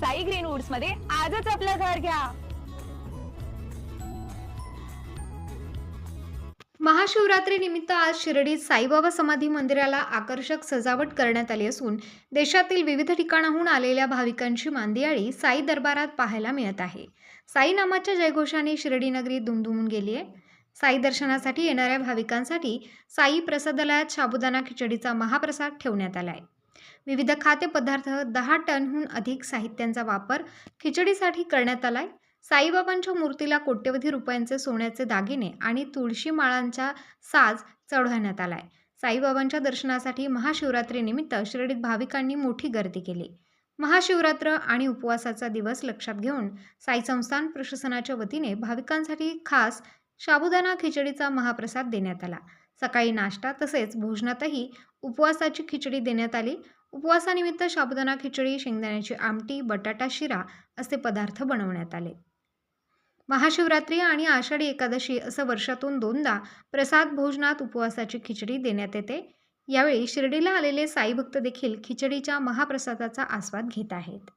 Sai green वुड्समध्ये आजच आपलं घर घ्या. महाशिवरात्री निमित्त आज शिर्डीत साईबाबा समाधी मंदिराला आकर्षक सजावट करण्यात आली असून देशातील विविध ठिकाणाहून आलेल्या भाविकांची मांदियाळी साई दरबारात पाहायला मिळत आहे. साई नामाच्या जयघोषाने शिर्डी नगरी दुमदुमून गेली आहे. साई दर्शनासाठी येणाऱ्या भाविकांसाठी साई प्रसादालयात साबुदाणा खिचडीचा महाप्रसाद ठेवण्यात आला आहे. विविध खाद्यपदार्थ दहा टनहून अधिक साहित्यांचा वापर खिचडीसाठी करण्यात आलाय. साईबाबांच्या मूर्तीला कोट्यवधी रुपयांचे सोन्याचे दागिने आणि तुळशी माळांचा साज चढवण्यात आलाय. साईबाबांच्या दर्शनासाठी महाशिवरात्रीनिमित्त शिर्डीत भाविकांनी मोठी गर्दी केली. महाशिवरात्र आणि उपवासाचा दिवस लक्षात घेऊन साई संस्थान प्रशासनाच्या वतीने भाविकांसाठी खास साबुदाणा खिचडीचा महाप्रसाद देण्यात आला. सकाळी नाश्ता तसेच भोजनातही उपवासाची खिचडी देण्यात आली. उपवासानिमित्त साबुदाणा खिचडी शेंगदाण्याची आमटी बटाटा शिरा असे पदार्थ बनवण्यात आले. महाशिवरात्री आणि आषाढी एकादशी असं वर्षातून दोनदा प्रसाद भोजनात उपवासाची खिचडी देण्यात येते. यावेळी शिर्डीला आलेले साईभक्त देखील खिचडीच्या महाप्रसादाचा आस्वाद घेत आहेत.